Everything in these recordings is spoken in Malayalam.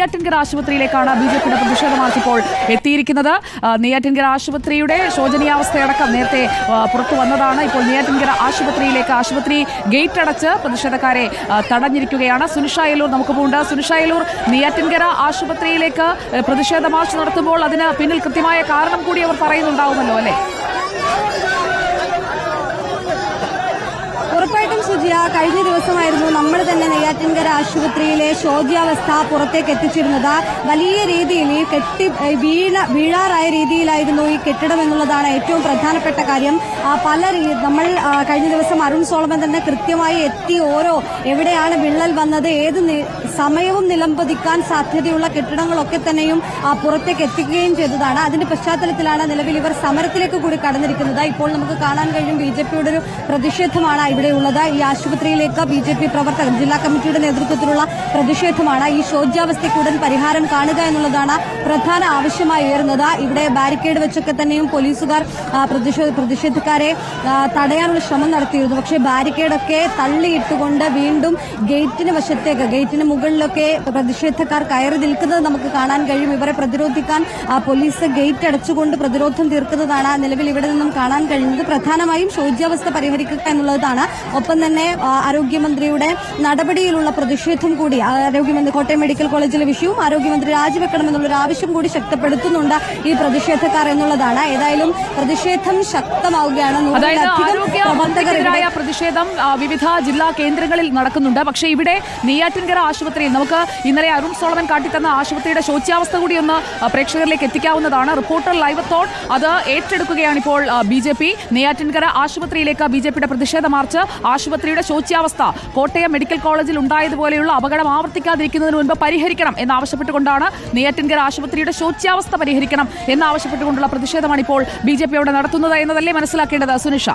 നെയ്യാറ്റിൻകര ആശുപത്രിയിലേക്കാണ് ബി ജെ പിയുടെ പ്രതിഷേധ ഇപ്പോൾ എത്തിയിരിക്കുന്നത്. നെയ്യാറ്റിൻകര ആശുപത്രിയുടെ ശോചനീയാവസ്ഥയടക്കം നേരത്തെ പുറത്തു വന്നതാണ്. ഇപ്പോൾ നെയ്യാറ്റിൻകര ആശുപത്രിയിലേക്ക് ആശുപത്രി ഗേറ്റ് അടച്ച് പ്രതിഷേധക്കാരെ തടഞ്ഞിരിക്കുകയാണ്. സുനിഷായലൂർ നമുക്ക് പോകുന്നുണ്ട് സുനിഷായലൂർ നെയ്യാറ്റിൻകര ആശുപത്രിയിലേക്ക് പ്രതിഷേധ മാർച്ച് നടത്തുമ്പോൾ അതിന് പിന്നിൽ കൃത്യമായ കാരണം കൂടി അവർ പറയുന്നുണ്ടാവുമല്ലോ അല്ലേ ഉറപ്പായിട്ടും സുജിയ കഴിഞ്ഞ ദിവസമായിരുന്നു നമ്മൾ തന്നെ നെയ്യാറ്റിൻകര ആശുപത്രിയിലെ ശോച്യാവസ്ഥ പുറത്തേക്ക് എത്തിച്ചിരുന്നത്. വലിയ രീതിയിൽ ഈ കെട്ടി വീണ വീഴ വീഴാറായ രീതിയിലായിരുന്നു ഈ കെട്ടിടം എന്നുള്ളതാണ് ഏറ്റവും പ്രധാനപ്പെട്ട കാര്യം. പല നമ്മൾ കഴിഞ്ഞ ദിവസം അരുൺ സോളമൻ തന്നെ കൃത്യമായി എത്തി ഓരോ എവിടെയാണ് വിള്ളൽ വന്നത് ഏത് സമയവും നിലംപതിക്കാൻ സാധ്യതയുള്ള കെട്ടിടങ്ങളൊക്കെ തന്നെയും പുറത്തേക്ക് എത്തിക്കുകയും ചെയ്തതാണ്. അതിന്റെ പശ്ചാത്തലത്തിലാണ് നിലവിൽ ഇവർ സമരത്തിലേക്ക് കൂടി കടന്നിരിക്കുന്നത്. ഇപ്പോൾ നമുക്ക് കാണാൻ കഴിയും ബി ജെ പിയുടെ ഒരു പ്രതിഷേധമാണ് ഇവിടെയുള്ളത് ഈ ആശുപത്രിയിലേക്ക് ബി ജെ പി പ്രവർത്തകർ ജില്ലാ കമ്മിറ്റിയുടെ നേതൃത്വത്തിലുള്ള പ്രതിഷേധമാണ് ഈ ശോച്യാവസ്ഥയ്ക്ക് ഉടൻ പരിഹാരം കാണുക എന്നുള്ളതാണ് പ്രധാന ആവശ്യമായി ഉയർന്നത്. ഇവിടെ ബാരിക്കേഡ് വെച്ചൊക്കെ തന്നെയും പോലീസുകാർ പ്രതിഷേധക്കാരെ തടയാനുള്ള ശ്രമം നടത്തിയിരുന്നു. പക്ഷേ ബാരിക്കേഡൊക്കെ തള്ളിയിട്ടുകൊണ്ട് വീണ്ടും ഗേറ്റിന് വശത്തേക്ക് ഗേറ്റിന് മുകളിലൊക്കെ പ്രതിഷേധക്കാർ കയറി നിൽക്കുന്നത് നമുക്ക് കാണാൻ കഴിയും. ഇവരെ പ്രതിരോധിക്കാൻ പോലീസ് ഗേറ്റ് അടച്ചുകൊണ്ട് പ്രതിരോധം തീർക്കുന്നതാണ് നിലവിൽ ഇവിടെ നിന്നും കാണാൻ കഴിയുന്നത്. പ്രധാനമായും ശോച്യാവസ്ഥ പരിഹരിക്കുക എന്നുള്ളതാണ്. ഒപ്പം തന്നെ ആരോഗ്യമന്ത്രിയുടെ നടപടിയിലുള്ള പ്രതിഷേധം കൂടി ആരോഗ്യമന്ത്രി കോട്ടയം മെഡിക്കൽ കോളേജിലെ വിഷയവും ആരോഗ്യമന്ത്രി രാജിവെക്കണമെന്നുള്ളൊരു ആവശ്യം കൂടി ശക്തിപ്പെടുത്തുന്നുണ്ട് ഈ പ്രതിഷേധക്കാർ എന്നുള്ളതാണ്. ഏതായാലും പ്രതിഷേധം ശക്തമാവുകയാണ്. പ്രതിഷേധം വിവിധ ജില്ലാ കേന്ദ്രങ്ങളിൽ നടക്കുന്നുണ്ട്. പക്ഷേ ഇവിടെ നെയ്യാറ്റിൻകര ആശുപത്രിയിൽ നമുക്ക് ഇന്നലെ അരുൺ സോളമൻ കാട്ടിത്തന്ന ആശുപത്രിയുടെ ശോച്യാവസ്ഥ കൂടി ഒന്ന് പ്രേക്ഷകരിലേക്ക് എത്തിക്കാവുന്നതാണ്. റിപ്പോർട്ടർ ലൈവ് തോൺ അത് ഏറ്റെടുക്കുകയാണ് ഇപ്പോൾ ബി ജെ പി. നെയ്യാറ്റിൻകര ആശുപത്രിയിലേക്ക് ബി ജെ പിയുടെ പ്രതിഷേധ മാർച്ച്. ആശുപത്രിയുടെ ശോച്യാവസ്ഥ കോട്ടയം മെഡിക്കൽ കോളേജിൽ ഉണ്ടായതുപോലെയുള്ള അപകടം ആവർത്തിക്കാതിരിക്കുന്നതിന് മുൻപ് പരിഹരിക്കണം എന്നാവശ്യപ്പെട്ടുകൊണ്ടാണ് നെയ്യാറ്റിൻകര ആശുപത്രിയുടെ ശോച്യാവസ്ഥ പരിഹരിക്കണം എന്നാവശ്യപ്പെട്ടുകൊണ്ടുള്ള പ്രതിഷേധമാണ് ഇപ്പോൾ ബി ജെ പി അവിടെ നടത്തുന്നത് എന്നതല്ലേ മനസ്സിലാക്കേണ്ടത് സുനിഷ?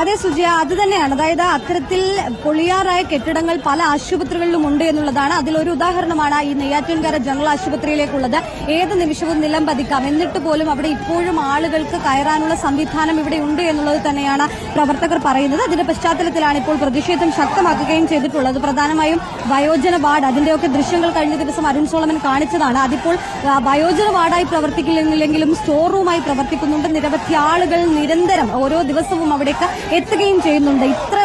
അതെ സുജയ അത് തന്നെയാണ്. അതായത് അത്തരത്തിൽ പൊളിയാറായ കെട്ടിടങ്ങൾ പല ആശുപത്രികളിലും ഉണ്ട് എന്നുള്ളതാണ് അതിലൊരു ഉദാഹരണമാണ് ഈ നെയ്യാറ്റിൻകര ജനറൽ ആശുപത്രിയിലേക്കുള്ളത്. ഏത് നിമിഷവും നിലം പതിക്കാം. എന്നിട്ട് പോലും അവിടെ ഇപ്പോഴും ആളുകൾക്ക് കയറാനുള്ള സംവിധാനം ഇവിടെ ഉണ്ട് എന്നുള്ളത് തന്നെയാണ് പ്രവർത്തകർ പറയുന്നത്. അതിന്റെ പശ്ചാത്തലത്തിലാണ് ഇപ്പോൾ പ്രതിഷേധം ശക്തമാക്കുകയും ചെയ്തിട്ടുള്ളത്. പ്രധാനമായും വയോജന വാർഡ് അതിന്റെയൊക്കെ ദൃശ്യങ്ങൾ കഴിഞ്ഞ ദിവസം അരുൺ സോളമൻ കാണിച്ചതാണ്. അതിപ്പോൾ വയോജന വാർഡായി പ്രവർത്തിക്കില്ലെങ്കിലും സ്റ്റോർ റൂമായി പ്രവർത്തിക്കുന്നുണ്ട്. നിരവധി ആളുകൾ നിരന്തരം ഓരോ ദിവസവും അവിടേക്ക് എത്തുകയും ചെയ്യുന്നുണ്ട്. ഇത്ര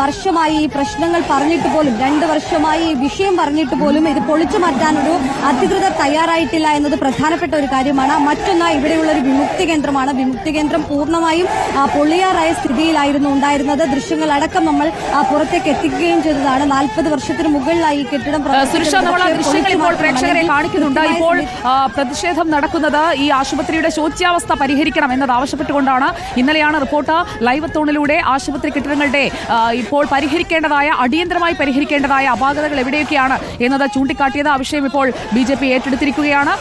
വർഷമായി ഈ പ്രശ്നങ്ങൾ പറഞ്ഞിട്ട് പോലും രണ്ട് വർഷമായി ഈ വിഷയം പറഞ്ഞിട്ട് പോലും ഇത് പൊളിച്ചു മാറ്റാനൊരു അധികൃതർ തയ്യാറായിട്ടില്ല എന്നത് പ്രധാനപ്പെട്ട ഒരു കാര്യമാണ്. മറ്റൊന്ന് ഇവിടെയുള്ള ഒരു വിമുക്തി കേന്ദ്രമാണ്. വിമുക്തി കേന്ദ്രം പൂർണമായും പൊള്ളിയാറായ സ്ഥിതിയിലായിരുന്നു ഉണ്ടായിരുന്നത്. ദൃശ്യങ്ങൾ അടക്കം നമ്മൾ പുറത്തേക്ക് എത്തിക്കുകയും ചെയ്തതാണ്. നാൽപ്പത് വർഷത്തിന് മുകളിലായി ഈ കെട്ടിടം പ്രേക്ഷകരെ കാണിക്കുന്നുണ്ട്. ഇപ്പോൾ പ്രതിഷേധം നടക്കുന്നത് ഈ ആശുപത്രിയുടെ ശോച്യാവസ്ഥ പരിഹരിക്കണം എന്നത് ആവശ്യപ്പെട്ടുകൊണ്ടാണ്. ഇന്നലെയാണ് റിപ്പോർട്ട് ലൈവ് തോണിലൂടെ ആശുപത്രി കെട്ടിടങ്ങളുടെ ഇപ്പോൾ പരിഹരിക്കേണ്ടതായ അടിയന്തരമായി പരിഹരിക്കേണ്ടതായ അപാകതകൾ എവിടെയൊക്കെയാണ് എന്നത് ചൂണ്ടിക്കാട്ടിയത് ആ വിഷയം ഇപ്പോൾ ബി ജെ പി ഏറ്റെടുത്തിരിക്കുകയാണ്.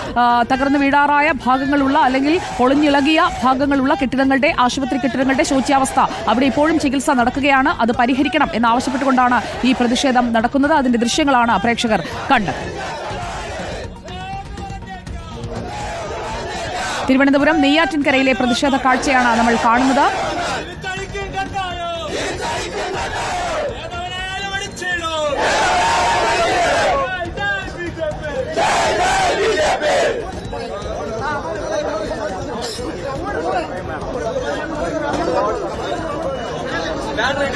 തകർന്നു വീഴാറായ ഭാഗങ്ങളുള്ള അല്ലെങ്കിൽ പൊളിഞ്ഞിളകിയ ഭാഗങ്ങളുള്ള കെട്ടിടങ്ങളുടെ ആശുപത്രി കെട്ടിടങ്ങളുടെ ശോച്യാവസ്ഥ. അവിടെ ഇപ്പോഴും ചികിത്സ നടക്കുകയാണ്. അത് പരിഹരിക്കണം എന്നാവശ്യപ്പെട്ടുകൊണ്ടാണ് ഈ പ്രതിഷേധം നടക്കുന്നത്. അതിന്റെ ദൃശ്യങ്ങളാണ് പ്രേക്ഷകർ കണ്ടത്. തിരുവനന്തപുരം നെയ്യാറ്റിൻകരയിലെ പ്രതിഷേധ കാഴ്ചയാണ് നമ്മൾ കാണുന്നത്. வேண்டாம்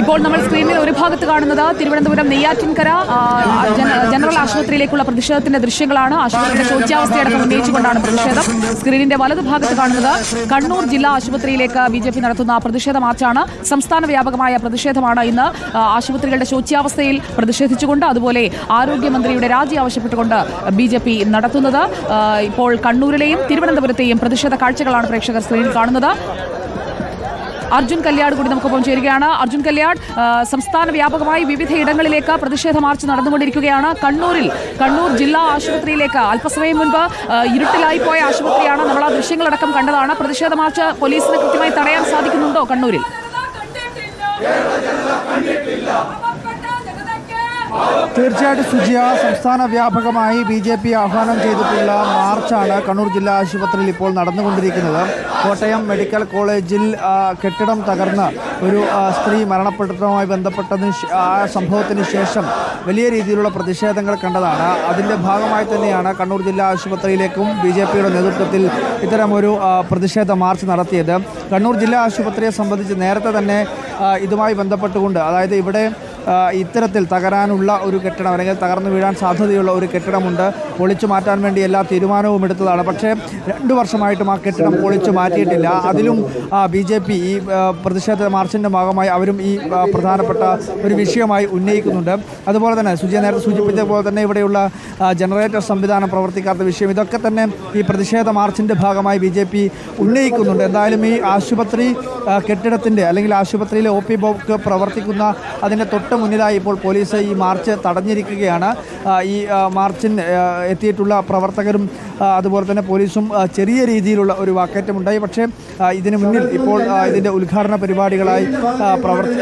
ഇപ്പോൾ നമ്മൾ സ്ക്രീനിൽ ഒരു ഭാഗത്ത് കാണുന്നത് തിരുവനന്തപുരം നെയ്യാറ്റിൻകര ജനറൽ ആശുപത്രിയിലേക്കുള്ള പ്രതിഷേധത്തിന്റെ ദൃശ്യങ്ങളാണ്. ആശുപത്രിയുടെ ശോച്യാവസ്ഥയടക്കം ഉന്നയിച്ചുകൊണ്ടാണ് പ്രതിഷേധം. സ്ക്രീനിന്റെ വലതു ഭാഗത്ത് കാണുന്നത് കണ്ണൂർ ജില്ലാ ആശുപത്രിയിലേക്ക് ബി ജെ പി നടത്തുന്ന പ്രതിഷേധ മാർച്ചാണ്. സംസ്ഥാന വ്യാപകമായ പ്രതിഷേധമാണ് ഇന്ന് ആശുപത്രികളുടെ ശോച്യാവസ്ഥയിൽ പ്രതിഷേധിച്ചുകൊണ്ട് അതുപോലെ ആരോഗ്യമന്ത്രിയുടെ രാജി ആവശ്യപ്പെട്ടുകൊണ്ട് ബി ജെ പി നടത്തുന്നത്. ഇപ്പോൾ കണ്ണൂരിലെയും തിരുവനന്തപുരത്തെയും പ്രതിഷേധ കാഴ്ചകളാണ് പ്രേക്ഷകർ സ്ക്രീനിൽ കാണുന്നത്. അർജുൻ കല്യാട് കൂടി നമുക്കൊപ്പം ചേരുകയാണ്. അർജുൻ കല്യാട് സംസ്ഥാന വ്യാപകമായി വിവിധ ഇടങ്ങളിലേക്ക് പ്രതിഷേധ മാർച്ച് നടന്നുകൊണ്ടിരിക്കുകയാണ്. കണ്ണൂരിൽ കണ്ണൂർ ജില്ലാ ആശുപത്രിയിലേക്ക് അല്പസമയം മുൻപ് ഇരുട്ടിലായി പോയ ആശുപത്രിയാണ് നമ്മൾ ആ ദൃശ്യങ്ങളടക്കം കണ്ടതാണ്. പ്രതിഷേധ മാർച്ച് പോലീസിന് കൃത്യമായി തടയാൻ സാധിക്കുന്നുണ്ടോ കണ്ണൂരിൽ? തീർച്ചയായിട്ടും സുജിയ സംസ്ഥാന വ്യാപകമായി ബി ജെ പി ആഹ്വാനം ചെയ്തിട്ടുള്ള മാർച്ചാണ് കണ്ണൂർ ജില്ലാ ആശുപത്രിയിൽ ഇപ്പോൾ നടന്നുകൊണ്ടിരിക്കുന്നത്. കോട്ടയം മെഡിക്കൽ കോളേജിൽ കെട്ടിടം തകർന്ന് ഒരു സ്ത്രീ മരണപ്പെട്ടതുമായി ബന്ധപ്പെട്ടതിന് ആ സംഭവത്തിന് ശേഷം വലിയ രീതിയിലുള്ള പ്രതിഷേധങ്ങൾ കണ്ടതാണ്. അതിന്റെ ഭാഗമായി തന്നെയാണ് കണ്ണൂർ ജില്ലാ ആശുപത്രിയിലേക്കും ബി ജെ പിയുടെ നേതൃത്വത്തിൽ ഇത്തരമൊരു പ്രതിഷേധ മാർച്ച് നടത്തിയത്. കണ്ണൂർ ജില്ലാ ആശുപത്രിയെ സംബന്ധിച്ച് നേരത്തെ തന്നെ ഇതുമായി ബന്ധപ്പെട്ടുകൊണ്ട് അതായത് ഇവിടെ ഇത്തരത്തിൽ തകരാനുള്ള ഒരു കെട്ടിടം അല്ലെങ്കിൽ തകർന്നു വീഴാൻ സാധ്യതയുള്ള ഒരു കെട്ടിടമുണ്ട്. പൊളിച്ചു മാറ്റാൻ വേണ്ടി എല്ലാ തീരുമാനവും എടുത്തതാണ്. പക്ഷേ രണ്ടു വർഷമായിട്ടും ആ കെട്ടിടം പൊളിച്ചു മാറ്റിയിട്ടില്ല. അതിലും ബി ജെ പി ഈ പ്രതിഷേധ മാർച്ചിന്റെ ഭാഗമായി അവരും ഈ പ്രധാനപ്പെട്ട ഒരു വിഷയമായി ഉന്നയിക്കുന്നുണ്ട്. അതുപോലെ തന്നെ സുജയ നേരത്തെ സൂചിപ്പിച്ച പോലെ തന്നെ ഇവിടെയുള്ള ജനറേറ്റർ സംവിധാനം പ്രവർത്തിക്കാത്ത വിഷയം ഇതൊക്കെ തന്നെ ഈ പ്രതിഷേധ മാർച്ചിന്റെ ഭാഗമായി ബി ജെ പി ഉന്നയിക്കുന്നുണ്ട്. എന്തായാലും ഈ ആശുപത്രി കെട്ടിടത്തിന്റെ അല്ലെങ്കിൽ ആശുപത്രിയിലെ ഒ പി ബോക്ക് പ്രവർത്തിക്കുന്ന അതിന്റെ തൊട്ട് മുന്നിലായി ഇപ്പോൾ പോലീസ് ഈ മാർച്ച് തടഞ്ഞിരിക്കുകയാണ്. ഈ മാർച്ചിന് എത്തിയിട്ടുള്ള പ്രവർത്തകരും അതുപോലെ തന്നെ പോലീസും ചെറിയ രീതിയിലുള്ള ഒരു വാക്കേറ്റമുണ്ടായി. പക്ഷേ ഇതിനു മുന്നിൽ ഇപ്പോൾ ഇതിന്റെ ഉദ്ഘാടന പരിപാടികളായി പ്രവർത്തി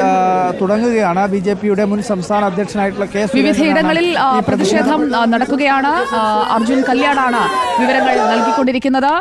തുടങ്ങുകയാണ്. ബി ജെ പിയുടെ മുൻ സംസ്ഥാന അധ്യക്ഷനായിട്ടുള്ള കേസ് വിവിധയിടങ്ങളിൽ പ്രതിഷേധം നടക്കുകയാണ്. അർജുൻ കല്യാണാണ് വിവരങ്ങൾ നൽകിക്കൊണ്ടിരിക്കുന്നത്.